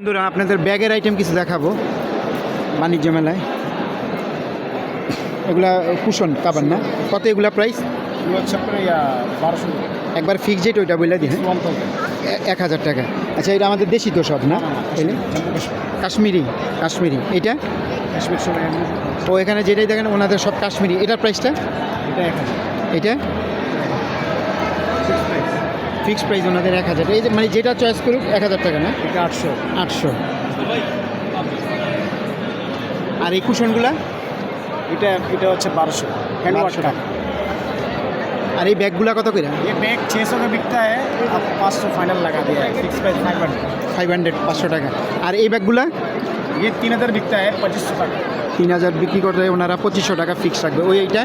বন্ধুরা আপনাদের ব্যাগের আইটেম কিছু দেখাবো। বাণিজ্য মেলায়। এগুলা কুশন কাবার না? কত এগুলা প্রাইস একবার ফিক্স রেট ওইটা বললে দিন ওয়ান এক হাজার টাকা। আচ্ছা এটা আমাদের দেশি তো সব না? কাশ্মীরি। কাশ্মীরি এটা ও এখানে যেটাই দেখেন ওনাদের সব কাশ্মীরি। এটার প্রাইসটা এটা? প্রাইস ফিক্স প্রাইস ওনাদের এক হাজার এই যে মানে যেটা চয়েস করুক এক হাজার টাকা না এটা আটশো আটশো আর এই কুশনগুলা এটা এটা হচ্ছে বারোশো हैंड वॉश 1200 का আর এই ব্যাগগুলা কত করে ये बैग छः सौ का बिकता है अब पाँच सौ फाइनल लगा दिया है fix price five hundred five hundred পাঁচশো টাকা আর এই ব্যাগগুলা ये तीन हज़ार बिकता है पच्चीस सौ का তিন হাজার বিক্রি করতে ওনারা পঁচিশশো টাকা ফিক্স রাখবে ওই এইটা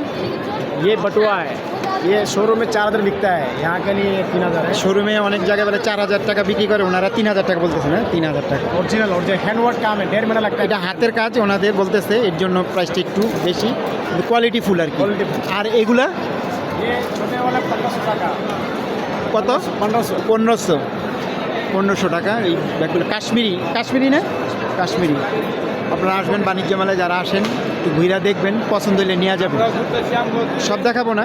ये बटुआ है ये शोरूम में चार हज़ार बिकता है यहाँ के लिए तीन हज़ार है শোরুমে অনেক জায়গায় বলে চার হাজার টাকা বিক্রি করে ওনারা তিন হাজার টাকা বলতেছে না তিন হাজার টাকা ओरिजिनल ओरिजिनल हैंड वर्क काम है डेढ़ महीना लगता है এটা हाथेर কাজ ওনাদের বলতেছে এর জন্য প্রাইসটা একটু বেশি কোয়ালিটি ফুল আর কি Quality full। আর এগুলা ये छोटे वाला पंद्रह सौ का কত पंद्रह सौ পনেরোশো পনেরোশো টাকা এই ব্যাগগুলো কাশ্মীরি কাশ্মীরি না কাশ্মীরি আপনারা আসবেন বাণিজ্য মেলায় যারা আসেন একটু ঘুরা দেখবেন পছন্দ হলে নিয়ে যাবেন সব দেখাবো না